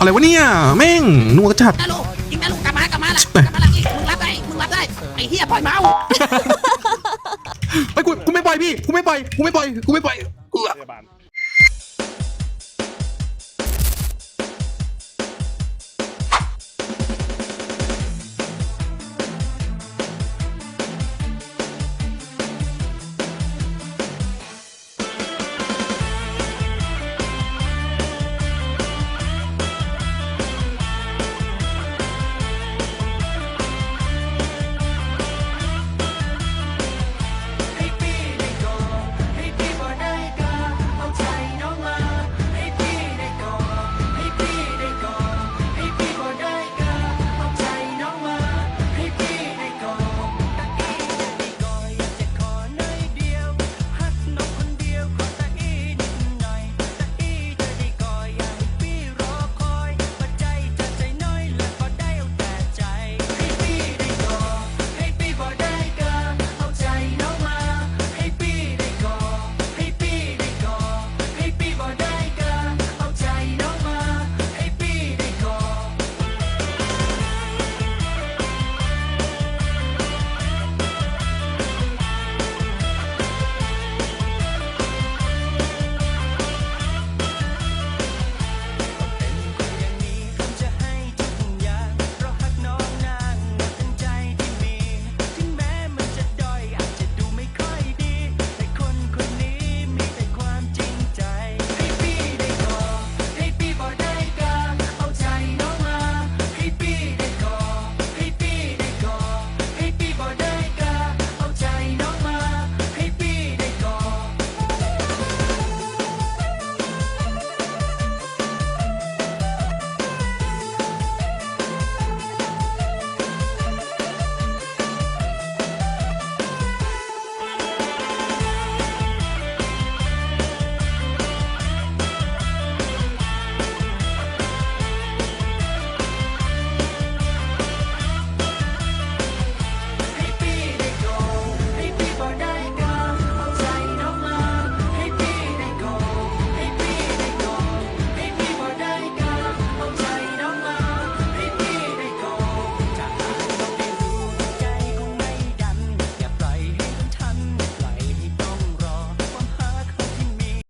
อะไรวะเนี่ยแม่งนัวกระจัดนะลูกยิงนะลูกกลับมากลับมาละกลับมาละอีกมึงรับได้มึงรับได้ไอ้เหี้ยปล่อยเมาไปกูกูไม่ปล่อยพี่กูไม่ปล่อยกูไม่ปล่อยกูไม่ปล่อย